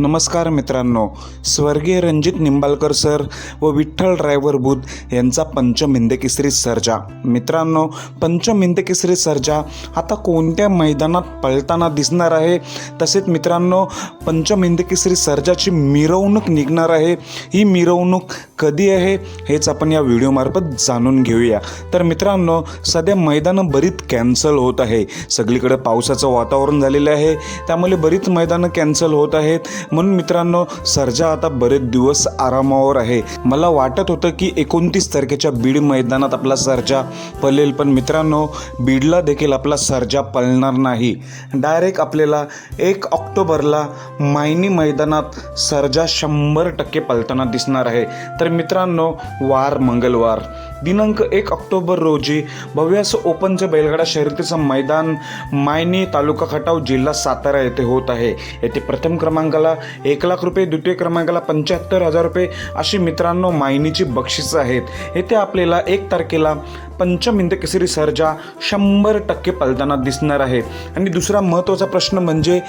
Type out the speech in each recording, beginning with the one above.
नमस्कार मित्रांनो. स्वर्गीय रणजित निंबाळकर सर व विठ्ठल ड्रायव्हर बुध यांचा पंचमिंदकेसरी सर्जा. मित्रांनो पंचमिंदकेसरी सर्जा आता कोणत्या मैदानात पळताना दिसणार आहे? तसेच मित्रांनो पंचमिंदकेसरी सर्जाची मिरवणूक निघणार आहे. ही मिरवणूक कधी आहे? हेच आपण या व्हिडिओमार्फत जाणून घेऊया. तर मित्रांनो सध्या मैदानं बरीच कॅन्सल होत आहे. सगळीकडे पावसाचं वातावरण झालेलं आहे. त्यामुळे बरीच मैदानं कॅन्सल होत आहेत. म्हणून मित्रांनो सर्जा आता बरेच दिवस आरामावर आहे. मला वाटत होतं की एकोणतीस तारखेच्या बीड मैदानात आपला सर्जा पळेल पण मित्रांनो बीडला देखील आपला सर्जा पळणार नाही. डायरेक्ट आपल्याला एक ऑक्टोबरला मायनी मैदानात सर्जा शंभर टक्के पळताना दिसणार आहे. तर मित्रांनो वार मंगळवार. दिनांक एक ऑक्टोबर रोजी भव्य ओपनच्या बैलगाडा शर्यतीचं मैदान मायनी तालुका खटाव जिल्हा सातारा येथे होत आहे. येथे प्रथम क्रमांकाला एक लाख रुपये द्वितीय क्रमांकाला पंच्याहत्तर हजार रुपये अशी मित्रांनो मायनीची बक्षिसं आहेत. येथे आपल्याला एक तारखेला पंचम हिंद केसरी सर्जा शंभर टक्के पलताना दिसणार आहे. आणि दुसरा महत्त्वाचा प्रश्न म्हणजे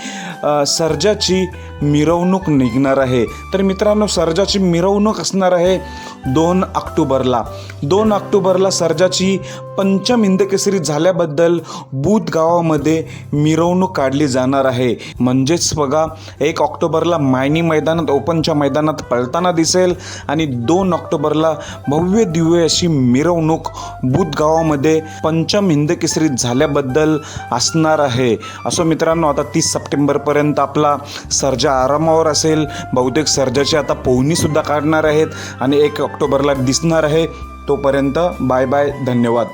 सर्जाची मिरवणूक निघणार आहे. तर मित्रांनो सर्जाची मिरवणूक असणार आहे दोन ऑक्टोबरला. दोन ऑक्टोबरला सर्जाची पंचम इंदकेसरी केसरी झाल्याबद्दल बूथ गावामध्ये मिरवणूक काढली जाणार आहे. म्हणजेच बघा एक ऑक्टोबरला मायनी मैदानात ओपनच्या मैदानात पळताना दिसेल आणि दोन ऑक्टोबरला भव्य दिव्य अशी मिरवणूक बूथ गावामध्ये पंचम हिंदकेसरी झाल्याबद्दल असणार आहे. असो मित्रांनो आता तीस सप्टेंबरपर्यंत आपला सर्जा आरामावर असेल. बहुतेक सर्जाची आता पोहणीसुद्धा काढणार आहेत आणि एक ऑक्टोबरला दिसणार आहे. तोपर्यंत बाय बाय धन्यवाद.